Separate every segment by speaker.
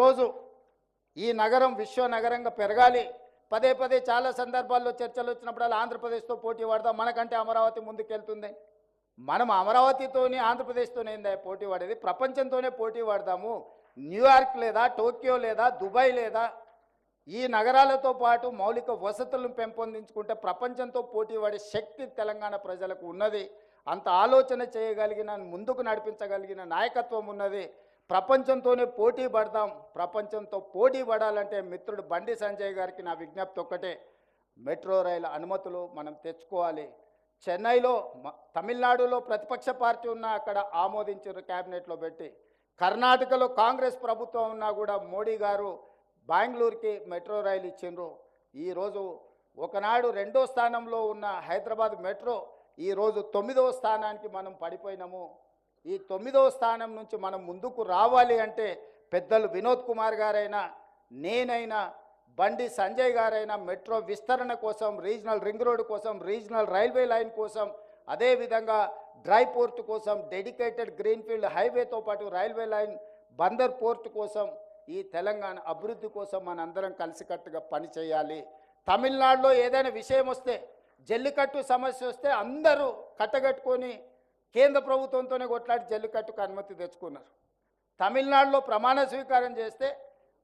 Speaker 1: ఈరోజు ఈ నగరం విశ్వ నగరంగా పెరగాలి. పదే పదే చాలా సందర్భాల్లో చర్చలు వచ్చినప్పుడల్లా ఆంధ్రప్రదేశ్తో పోటీ పడదాం. మనకంటే అమరావతి ముందుకెళ్తుంది. మనం అమరావతితోనే ఆంధ్రప్రదేశ్తోనే ఏందా పోటీ పడేది? ప్రపంచంతోనే పోటీ పడదాము. న్యూయార్క్ లేదా టోక్యో లేదా దుబాయ్ లేదా ఈ నగరాలతో పాటు మౌలిక వసతులను పెంపొందించుకుంటే ప్రపంచంతో పోటీ పడే శక్తి తెలంగాణ ప్రజలకు ఉన్నది. అంత ఆలోచన చేయగలిగిన ముందుకు నడిపించగలిగిన నాయకత్వం ఉన్నది. ప్రపంచంతోనే పోటీ పడదాం ప్రపంచంతో పోటీ పడాలంటే మిత్రుడు బండి సంజయ్ గారికి నా విజ్ఞప్తి ఒక్కటే. మెట్రో రైలు అనుమతులు మనం తెచ్చుకోవాలి. చెన్నైలో తమిళనాడులో ప్రతిపక్ష పార్టీ ఉన్నా అక్కడ ఆమోదించారు క్యాబినెట్లో పెట్టి. కర్ణాటకలో కాంగ్రెస్ ప్రభుత్వం ఉన్నా కూడా మోడీ గారు బెంగళూరుకి మెట్రో రైలు ఇచ్చిండ్రు. ఈరోజు ఒకనాడు రెండో స్థానంలో ఉన్న హైదరాబాద్ మెట్రో ఈరోజు తొమ్మిదవ స్థానానికి మనం పడిపోయినాము. ఈ తొమ్మిదవ స్థానం నుంచి మనం ముందుకు రావాలి అంటే పెద్దలు వినోద్ కుమార్ గారైనా నేనైనా బండి సంజయ్ గారైనా మెట్రో విస్తరణ కోసం రీజనల్ రింగ్ రోడ్ కోసం రీజనల్ రైల్వే లైన్ కోసం అదేవిధంగా డ్రై పోర్ట్ కోసం డెడికేటెడ్ గ్రీన్ఫీల్డ్ హైవేతో పాటు రైల్వే లైన్ బందర్ పోర్ట్ కోసం ఈ తెలంగాణ అభివృద్ధి కోసం మనందరం కలిసికట్టుగా పనిచేయాలి తమిళనాడులో ఏదైనా విషయం వస్తే జల్లికట్టు సమస్య వస్తే అందరూ కట్టగట్టుకొని కేంద్ర ప్రభుత్వంతోనే కొట్లాడి జల్లికట్టుకు అనుమతి తెచ్చుకున్నారు. తమిళనాడులో ప్రమాణ స్వీకారం చేస్తే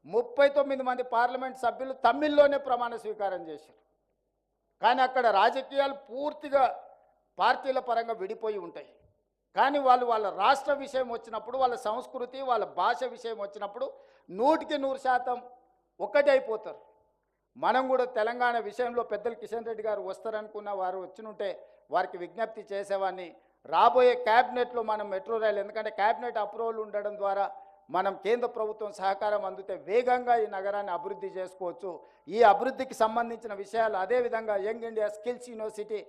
Speaker 1: ముప్పై తొమ్మిది మంది పార్లమెంట్ సభ్యులు తమిళ్ళోనే ప్రమాణ స్వీకారం చేశారు. కానీ అక్కడ రాజకీయాలు పూర్తిగా పార్టీల పరంగా విడిపోయి ఉంటాయి. కానీ వాళ్ళు వాళ్ళ రాష్ట్ర విషయం వచ్చినప్పుడు వాళ్ళ సంస్కృతి వాళ్ళ భాష విషయం వచ్చినప్పుడు నూటికి నూరు శాతం ఒక్కటైపోతారు అయిపోతారు. మనం కూడా తెలంగాణ విషయంలో పెద్దలు కిషన్ రెడ్డి గారు వస్తారనుకున్న వారు వచ్చినుంటే వారికి విజ్ఞప్తి చేసేవాడిని రాబోయే క్యాబినెట్లో మనం మెట్రో రైలు ఎందుకంటే క్యాబినెట్ అప్రూవల్ ఉండడం ద్వారా మనం కేంద్ర ప్రభుత్వం సహకారం అందితే వేగంగా ఈ నగరాన్ని అభివృద్ధి చేసుకోవచ్చు. ఈ అభివృద్ధికి సంబంధించిన విషయాలు అదేవిధంగా యంగ్ ఇండియా స్కిల్స్ యూనివర్సిటీ